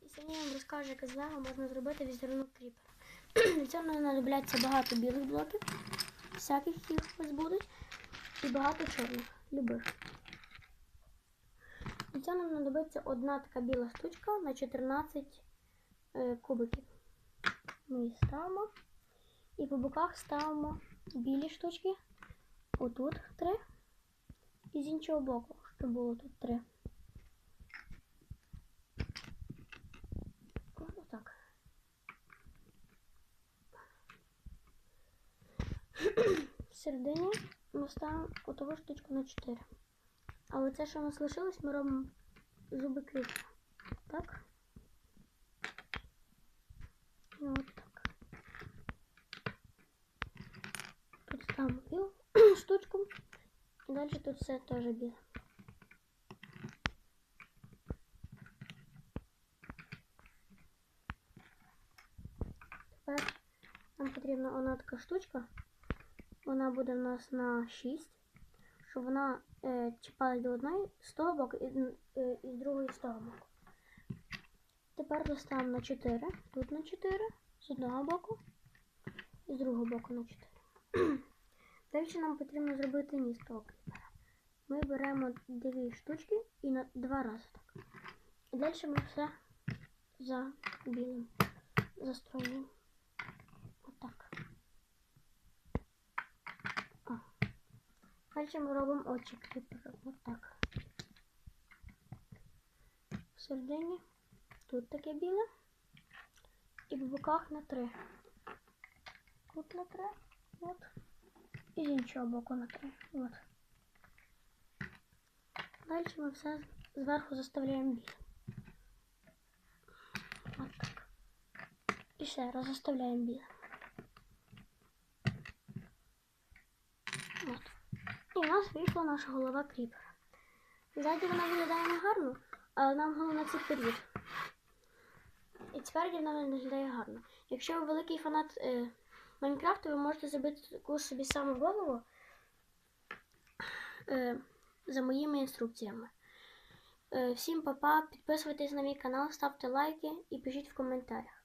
І сьогодні я вам розкажу, як з лего можна зробити візерунок кріпера. Для цього нам знадобляться багато білих блоків, всяких які ось будуть, і багато чорних, любих. Для цього нам знадобиться одна така біла штучка на 14 е, кубиків. Ми її ставимо. І по боках ставимо білі штучки. Отут три. І з іншого боку, щоб було тут три. Ось так. В середині ми ставимо отову штучку на 4. А оце, що у нас лишилось, ми робимо зуби кріпера. Так? І от так. Тут ставимо білу штучку. І далі тут все теж біле. Тепер нам потрібна одна така штучка. Вона буде в нас на 6, щоб вона е, чіпалась до одної боку і, е, і з другої боку. Тепер доставимо на 4, тут на 4, з одного боку і з другого боку на 4. Далі нам потрібно зробити ніс того кріпера. Ми беремо дві штучки і на два рази так. І далі ми все за білим застроюємо. Отак. О. Ми робимо очі. Отак. Всередині тут таке біле. І в боках на три. Тут на три. От. І з іншого боку на три. От. Далі ми все зверху заставляємо білим. От так. І ще раз заставляємо білим. От. І у нас вийшла наша голова кріпера. Ззаді вона виглядає не гарно, але нам головне це період. І спереді вона виглядає гарно. Якщо ви великий фанат е, Майнкрафту, ви можете зробити таку собі саму голову е, за моїми інструкціями. Е, всім па-па, підписуйтесь на мій канал, ставте лайки і пишіть в коментарях.